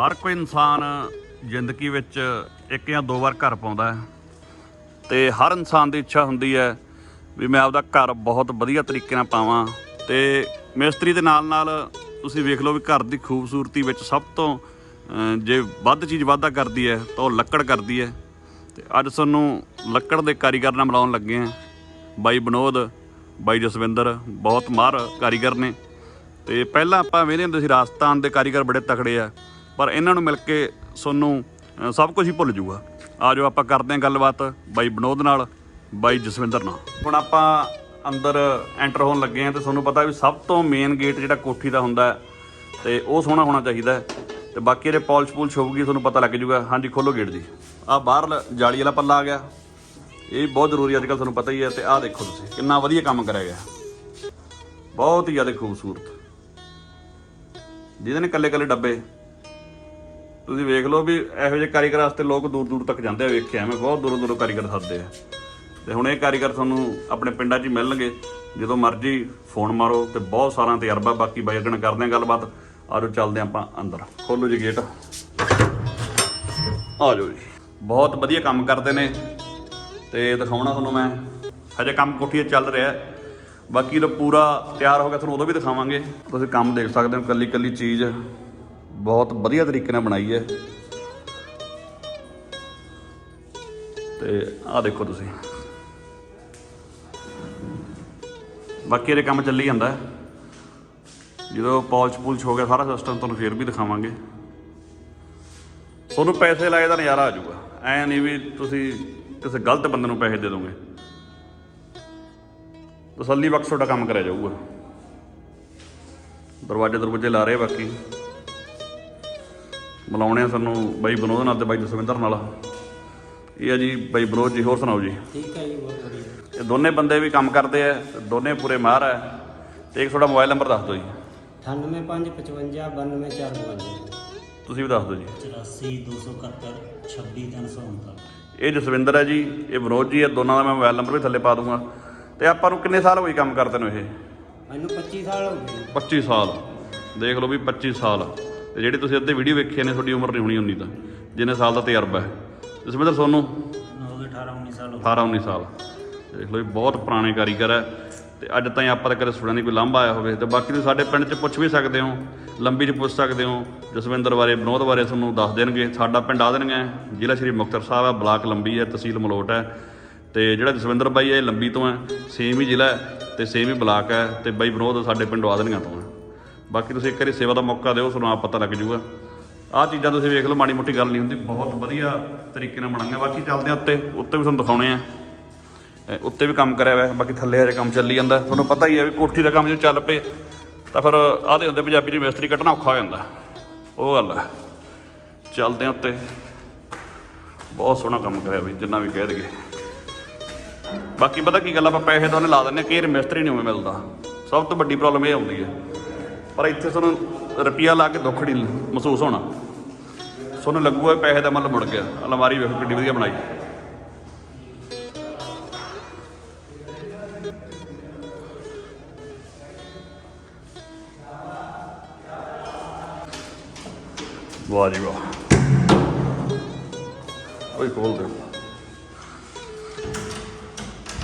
ਹਰ ਕੋਈ ਇਨਸਾਨ ਜ਼ਿੰਦਗੀ ਵਿੱਚ ਇੱਕ ਜਾਂ ਦੋ ਵਾਰ ਘਰ ਪਾਉਂਦਾ ਹੈ ਤੇ ਹਰ ਇਨਸਾਨ ਦੀ ਇੱਛਾ ਹੁੰਦੀ ਹੈ ਵੀ ਮੈਂ ਆਪਦਾ ਘਰ ਬਹੁਤ ਵਧੀਆ ਤਰੀਕੇ ਨਾਲ ਪਾਵਾਂ ਤੇ ਮਿਸਤਰੀ ਦੇ ਨਾਲ ਨਾਲ ਤੁਸੀਂ ਵੇਖ ਲਓ ਵੀ ਘਰ ਦੀ ਖੂਬਸੂਰਤੀ ਵਿੱਚ ਸਭ ਤੋਂ ਜੇ ਵੱਧ ਚੀਜ਼ ਵਾਧਾ ਕਰਦੀ ਹੈ ਤਾਂ ਉਹ ਲੱਕੜ ਕਰਦੀ ਹੈ। ਤੇ ਅੱਜ ਸਾਨੂੰ ਲੱਕੜ ਦੇ ਕਾਰੀਗਰ ਨਾਲ ਮਿਲਾਉਣ ਲੱਗੇ ਹਾਂ। ਬਾਈ ਬਨੋਦ, ਬਾਈ ਜਸਵਿੰਦਰ ਬਹੁਤ ਮਾਹਰ ਕਾਰੀਗਰ ਨੇ। ਤੇ ਪਹਿਲਾਂ ਆਪਾਂ ਵੇਖਦੇ ਹੁੰਦੇ ਸੀ ਰਾਜਸਥਾਨ ਦੇ ਕਾਰੀਗਰ ਬੜੇ ਤਕੜੇ ਆ। ਪਰ ਇਹਨਾਂ ਨੂੰ ਮਿਲ ਕੇ ਤੁਹਾਨੂੰ ਸਭ ਕੁਝ ਹੀ ਭੁੱਲ ਜਾਊਗਾ। ਆ ਜਾਓ, ਆਪਾਂ ਕਰਦੇ ਹਾਂ ਗੱਲਬਾਤ ਬਾਈ ਵਿਨੋਦ ਨਾਲ, ਬਾਈ ਜਸਵਿੰਦਰ ਨਾਲ। ਹੁਣ ਆਪਾਂ ਅੰਦਰ ਐਂਟਰ ਹੋਣ ਲੱਗੇ ਹਾਂ ਤੇ ਤੁਹਾਨੂੰ ਪਤਾ ਵੀ ਸਭ ਤੋਂ ਮੇਨ ਗੇਟ ਜਿਹੜਾ ਕੋਠੀ ਦਾ ਹੁੰਦਾ ਹੈ, ਤੇ ਉਹ ਸੋਹਣਾ ਹੋਣਾ ਚਾਹੀਦਾ ਹੈ। ਤੇ ਬਾਕੀ ਇਹਦੇ ਪਾਲਿਸ਼ ਪੂਲਿਸ਼ ਹੋਊਗੀ ਤੁਹਾਨੂੰ ਪਤਾ ਲੱਗ ਜਾਊਗਾ। ਹਾਂਜੀ, ਖੋਲੋ ਗੇਟ ਜੀ। ਆ ਬਾਹਰ ਜਾਲੀ ਵਾਲਾ ਪੱਲਾ ਆ ਗਿਆ। ਇਹ ਵੀ ਬਹੁਤ ਜ਼ਰੂਰੀ ਅੱਜ ਕੱਲ ਤੁਹਾਨੂੰ ਪਤਾ ਹੀ ਹੈ। ਤੇ ਆਹ ਦੇਖੋ ਤੁਸੀਂ, ਕਿੰਨਾ ਵਧੀਆ ਕੰਮ ਕਰਿਆ ਗਿਆ। ਬਹੁਤ ਹੀ ਜ਼ਿਆਦਾ ਖੂਬਸੂਰਤ। ਜਿਹਦੇ ਨੇ ਕੱਲੇ ਕੱਲੇ ਡੱਬੇ। ਤੁਸੀਂ ਵੇਖ ਲਓ ਵੀ ਇਹੋ ਜਿਹੇ ਕਾਰੀਗਰ ਵਾਸਤੇ ਲੋਕ ਦੂਰ ਦੂਰ ਤੱਕ ਜਾਂਦੇ ਆ ਵੇਖਿਆ ਮੈਂ ਬਹੁਤ ਦੂਰੋਂ ਦੂਰੋਂ ਕਾਰੀਗਰ ਸੱਦਦੇ ਆ। ਤੇ ਹੁਣ ਇਹ ਕਾਰੀਗਰ ਤੁਹਾਨੂੰ ਆਪਣੇ ਪਿੰਡਾਂ 'ਚ ਹੀ ਮਿਲਣਗੇ। ਜਦੋਂ ਮਰਜ਼ੀ ਫੋਨ ਮਾਰੋ ਤੇ ਬਹੁਤ ਸਾਰਾ ਤਜਰਬਾ ਬਾਕੀ ਬਾਈ ਅੱਗੇ ਕਰਦੇ ਆ ਗੱਲਬਾਤ। ਆਜੋ ਚੱਲਦੇ ਹਾਂ ਆਪਾਂ ਅੰਦਰ। ਖੋਲੋ ਜੀ ਗੇਟ ਆਜੋ ਜੀ। ਬਹੁਤ ਵਧੀਆ ਕੰਮ ਕਰਦੇ ਨੇ। ਤੇ ਦਿਖਾਉਣਾ ਤੁਹਾਨੂੰ ਮੈਂ। ਹਜੇ ਕੰਮ ਕੋਠੀ 'ਚ ਚੱਲ ਰਿਹਾ ਬਾਕੀ ਜਦੋਂ ਪੂਰਾ ਤਿਆਰ ਹੋ ਗਿਆ ਤੁਹਾਨੂੰ ਉਦੋਂ ਵੀ ਦਿਖਾਵਾਂਗੇ। ਤੁਸੀਂ ਕੰਮ ਦੇਖ ਸਕਦੇ ਹੋ ਕੱਲੀ ਕੱਲੀ ਚੀਜ਼। ਬਹੁਤ ਵਧੀਆ ਤਰੀਕੇ ਨਾਲ ਬਣਾਈ ਹੈ। ਤੇ ਆਹ ਦੇਖੋ ਤੁਸੀਂ। ਬਾਕੀ ਇਹਦੇ ਕੰਮ ਚੱਲੀ ਜਾਂਦਾ। ਜਦੋਂ ਪਾਲਿਸ਼ ਪੂਲਚ ਹੋ ਗਿਆ ਸਾਰਾ ਸਿਸਟਮ ਤੁਹਾਨੂੰ ਫੇਰ ਵੀ ਦਿਖਾਵਾਂਗੇ। ਤੁਹਾਨੂੰ ਪੈਸੇ ਲਾਏ ਦਾ ਨਜ਼ਾਰਾ ਆ ਜਾਊਗਾ। ਐ ਨਹੀਂ ਵੀ ਤੁਸੀਂ ਕਿਸੇ ਗਲਤ ਬੰਦੇ ਨੂੰ ਪੈਸੇ ਦੇ ਦੋਗੇ। ਤਸੱਲੀ ਬਖਸ਼ ਤੁਹਾਡਾ ਕੰਮ ਕਰਿਆ ਜਾਊਗਾ। ਦਰਵਾਜ਼ੇ ਦਰਵਾਜ਼ੇ ਲਾ ਰਹੇ ਬਾਕੀ। ਬੁਲਾਉਣੇ ਆ ਸਾਨੂੰ ਬਾਈ ਵਿਨੋਦ ਨਾਲ ਤੇ ਬਾਈ ਜਸਵਿੰਦਰ ਨਾਲ। ਇਹ ਆ ਜੀ ਬਾਈ ਵਿਨੋਦ ਜੀ ਹੋਰ ਸੁਣਾਓ ਜੀ? ਠੀਕ ਹੈ ਜੀ ਬਹੁਤ ਵਧੀਆ। ਇਹ ਦੋਨੇ ਬੰਦੇ ਵੀ ਕੰਮ ਕਰਦੇ ਆ ਦੋਨੇ ਪੂਰੇ ਮਾਹਰ ਆ। ਤੇ ਇੱਕ ਤੁਹਾਡਾ ਮੋਬਾਈਲ ਨੰਬਰ ਦੱਸ ਦਿਓ ਜੀ। 98555 92452 ਤੁਸੀਂ ਵੀ ਦੱਸ ਦਿਓ ਜੀ। 84 271 26369 ਇਹ ਜਸਵਿੰਦਰ ਹੈ ਜੀ ਇਹ ਵਿਨੋਦ ਜੀ ਇਹ ਦੋਨਾਂ ਦਾ ਮੈਂ ਮੋਬਾਈਲ ਨੰਬਰ ਵੀ ਥੱਲੇ ਪਾ ਦੂੰਗਾ। ਤੇ ਆਪਾਂ ਨੂੰ ਕਿੰਨੇ ਸਾਲ ਹੋਏ ਕੰਮ ਕਰਦੇ ਨੂੰ ਇਹ? ਮੈਨੂੰ 25 ਸਾਲ ਹੋ ਗਏ। 25 ਸਾਲ। ਦੇਖ ਲਓ ਵੀ 25 ਸਾਲ। ਤੇ ਜਿਹੜੇ ਤੁਸੀਂ ਅੱਧੇ ਵੀਡੀਓ ਵੇਖੇ ਨੇ ਤੁਹਾਡੀ ਉਮਰ ਨਹੀਂ ਹੋਣੀ ਉਨੀ ਤਾਂ। ਜਿੰਨੇ ਸਾਲ ਦਾ ਤਜਰਬਾ ਹੈ। ਜਸਵਿੰਦਰ ਤੁਹਾਨੂੰ ਹੋ ਗਏ 18 19 ਸਾਲ ਹੋ 18 19 ਸਾਲ। ਦੇਖ ਲਓ ਵੀ ਬਹੁਤ ਪੁਰਾਣੇ ਕਾਰੀਗਰ ਹੈ। ਤੇ ਅੱਜ ਤਾਈਂ ਆਪਾਂ ਤਾਂ ਕਦੇ ਸੁਣਿਆ ਨਹੀਂ ਕੋਈ ਲਾਂਭਾ ਆਇਆ ਹੋਵੇ। ਤੇ ਬਾਕੀ ਤੁਸੀਂ ਸਾਡੇ ਪਿੰਡ 'ਚ ਪੁੱਛ ਵੀ ਸਕਦੇ ਹੋ ਲੰਬੀ 'ਚ ਪੁੱਛ ਸਕਦੇ ਹੋ। ਜਸਵਿੰਦਰ ਬਾਰੇ ਵਿਨੋਦ ਬਾਰੇ ਤੁਹਾਨੂੰ ਦੱਸ ਦੇਣਗੇ। ਸਾਡਾ ਪਿੰਡ ਆ ਦੇਣਗੇ। ਜ਼ਿਲ੍ਹਾ ਸ਼੍ਰੀ ਮੁਕਤਸਰ ਸਾਹਿਬ ਹੈ ਬਲਾਕ ਲੰਬੀ ਹੈ ਤਹਿਸੀਲ ਮਲੋਟ ਹੈ। ਤੇ ਜਿਹੜਾ ਜਸਵਿੰਦਰ ਬਾਈ ਹੈ ਇਹ ਲੰਬੀ ਤੋਂ ਹੈ। ਸੇਮ ਹੀ ਜ਼ਿਲ੍ਹਾ ਹੈ ਤੇ ਸੇਮ ਹੀ ਬਲਾਕ ਹੈ। ਤੇ ਬਾਈ ਵਿਨੋਦ ਸਾਡੇ ਪਿੰਡੋਂ ਆ ਦੇਣਗੇ ਤੋਂ ਬਾਕੀ ਤੁਸੀਂ ਇੱਕ ਵਾਰੀ ਸੇਵਾ ਦਾ ਮੌਕਾ ਦਿਓ, ਤੁਹਾਨੂੰ ਆਪ ਪਤਾ ਲੱਗ ਜੂਗਾ ਆਹ ਚੀਜ਼ਾਂ ਤੁਸੀਂ ਵੇਖ ਲਓ, ਮਾੜੀ ਮੋਟੀ ਗੱਲ ਨਹੀਂ ਹੁੰਦੀ, ਬਹੁਤ ਵਧੀਆ ਤਰੀਕੇ ਨਾਲ ਬਣਾਈਆਂ ਬਾਕੀ ਚੱਲਦੇ ਆ ਉੱਤੇ ਉੱਤੇ ਵੀ ਤੁਹਾਨੂੰ ਦਿਖਾਉਣੇ ਆ। ਉੱਤੇ ਵੀ ਕੰਮ ਕਰਿਆ ਹੋਇਆ, ਬਾਕੀ ਥੱਲੇ ਹਜੇ ਕੰਮ ਚੱਲੀ ਜਾਂਦਾ। ਤੁਹਾਨੂੰ ਪਤਾ ਹੀ ਹੈ ਵੀ ਕੋਠੀ ਦਾ ਕੰਮ ਜੇ ਚੱਲ ਪਏ, ਤਾਂ ਫਿਰ ਆਦੇ ਹੁੰਦੇ ਪੰਜਾਬੀ ਚ ਮਿਸਤਰੀ ਕੱਢਣਾ ਔਖਾ ਹੋ ਜਾਂਦਾ। ਉਹ ਗੱਲ ਹੈ ਚੱਲਦੇ ਆ ਉੱਤੇ। ਬਹੁਤ ਸੋਹਣਾ ਕੰਮ ਕਰਿਆ ਵੀ ਜਿੰਨਾ ਵੀ ਕਹਿ ਦਈਏ। ਬਾਕੀ ਪਤਾ ਕੀ ਗੱਲ ਆਪਾਂ ਪੈਸੇ ਤਾਂ ਉਹਨੇ ਲਾ ਦਿੰਦੇ ਕਿ ਮਿਸਤਰੀ ਨਹੀਂ ਉਵੇਂ ਮਿਲਦਾ। ਸਭ ਤੋਂ ਵੱਡੀ ਪ੍ਰੋਬਲਮ ਇਹ ਆਉਂਦੀ ਹੈ ਪਰ ਇੱਥੇ ਤੁਹਾਨੂੰ ਰੁਪਿਆ ਲਾ ਕੇ ਦੁੱਖ ਨਹੀਂ ਮਹਿਸੂਸ ਹੋਣਾ। ਤੁਹਾਨੂੰ ਲੱਗੂਗਾ ਪੈਸੇ ਦਾ ਮੁੱਲ ਮੁੜ ਗਿਆ। ਅਲਮਾਰੀ ਵੇਖੋ ਕਿੰਨੀ ਵਧੀਆ ਬਣਾਈ। ਵਾਹ ਜੀ ਵਾਹ। ਓਏ ਖੋਲ ਦੇ।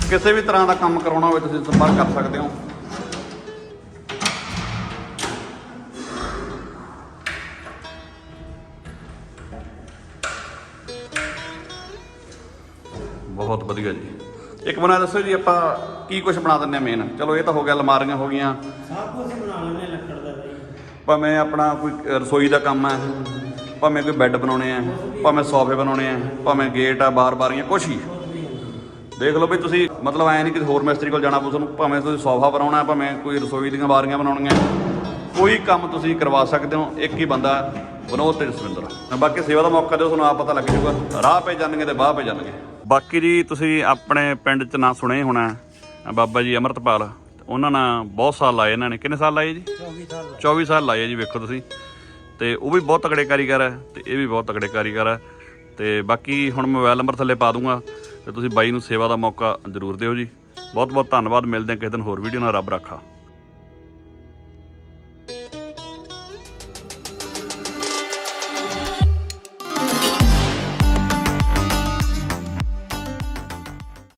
ਕਿਸੇ ਵੀ ਤਰ੍ਹਾਂ ਦਾ ਕੰਮ ਕਰਾਉਣਾ ਹੋਵੇ, ਤੁਸੀਂ ਸੰਪਰਕ ਕਰ ਸਕਦੇ ਹੋ। ਬਹੁਤ ਵਧੀਆ ਜੀ। ਇੱਕ ਬਣਾ ਦੱਸੋ ਜੀ ਆਪਾਂ ਕੀ ਕੁਝ ਬਣਾ ਦਿੰਨੇ ਆ ਮੇਨ ਚਲੋ ਇਹ ਤਾਂ ਹੋ ਗਿਆ ਅਲਮਾਰੀਆਂ ਹੋ ਗਈਆਂ। ਸਭ ਕੁਝ ਬਣਾ ਲੈਣੇ ਲੱਕੜ ਦਾ ਬਈ ਭਾਵੇਂ ਆਪਣਾ ਕੋਈ ਰਸੋਈ ਦਾ ਕੰਮ ਹੈ ਭਾਵੇਂ ਕੋਈ ਬੈੱਡ ਬਣਾਉਣੇ ਆ ਭਾਵੇਂ ਸੋਫੇ ਬਣਾਉਣੇ ਆ ਭਾਵੇਂ ਗੇਟ ਆ ਬਾਰ-ਬਾਰੀਆਂ ਕੁਛ ਹੀ। ਦੇਖ ਲਓ ਵੀ ਤੁਸੀਂ ਮਤਲਬ ਐ ਨਹੀਂ ਕਿ ਹੋਰ ਮਿਸਤਰੀ ਕੋਲ ਜਾਣਾ ਪਊ ਤੁਹਾਨੂੰ ਭਾਵੇਂ ਤੁਸੀਂ ਸੋਫਾ ਬਣਾਉਣਾ ਭਾਵੇਂ ਕੋਈ ਰਸੋਈ ਦੀਆਂ ਬਾਰੀਆਂ ਬਣਾਉਣੀਆਂ। ਕੋਈ ਕੰਮ ਤੁਸੀਂ ਕਰਵਾ ਸਕਦੇ ਹੋ ਇੱਕ ਹੀ ਬੰਦਾ ਵਿਨੋਦ ਤੇ ਜਸਵਿੰਦਰ। ਬਾਕੀ ਸੇਵਾ ਦਾ ਮੌਕਾ ਦਿਓ ਤੁਹਾਨੂੰ ਆਪ ਪਤਾ ਲੱਗ ਜਾਊਗਾ ਰਾਹ ਪੈ ਜਾਣਗੇ ਤੇ ਬਾਹ ਪੈ ਜਾਣਗੇ। ਬਾਕੀ ਜੀ ਤੁਸੀਂ ਆਪਣੇ ਪਿੰਡ 'ਚ ਨਾਂ ਸੁਣੇ ਹੋਣਾ ਬਾਬਾ ਜੀ ਅਮਰਤਪਾਲ ਉਹਨਾਂ ਨਾਲ ਬਹੁਤ ਸਾਲ ਲਾਏ ਇਹਨਾਂ ਨੇ। ਕਿੰਨੇ ਸਾਲ ਲਾਏ ਜੀ? 24 ਸਾਲ 24 ਸਾਲ ਲਾਏ ਜੀ ਵੇਖੋ ਤੁਸੀਂ। ਤੇ ਉਹ ਵੀ ਬਹੁਤ ਤਕੜੇ ਕਾਰੀਗਰ ਹੈ ਤੇ ਇਹ ਵੀ ਬਹੁਤ ਤਕੜੇ ਕਾਰੀਗਰ ਹੈ ਤੇ ਬਾਕੀ ਹੁਣ ਮੋਬਾਈਲ ਨੰਬਰ ਥੱਲੇ ਪਾ ਦੂੰਗਾ ਤੇ ਤੁਸੀਂ ਬਾਈ ਨੂੰ ਸੇਵਾ ਦਾ ਮੌਕਾ ਜ਼ਰੂਰ ਦਿਓ ਜੀ। ਬਹੁਤ ਬਹੁਤ ਧੰਨਵਾਦ ਮਿਲਦੇ ਹਾਂ ਕਿਸੇ ਦਿਨ ਹੋਰ ਵੀਡੀਓ ਨਾਲ ਰੱਬ ਰੱਖਾ।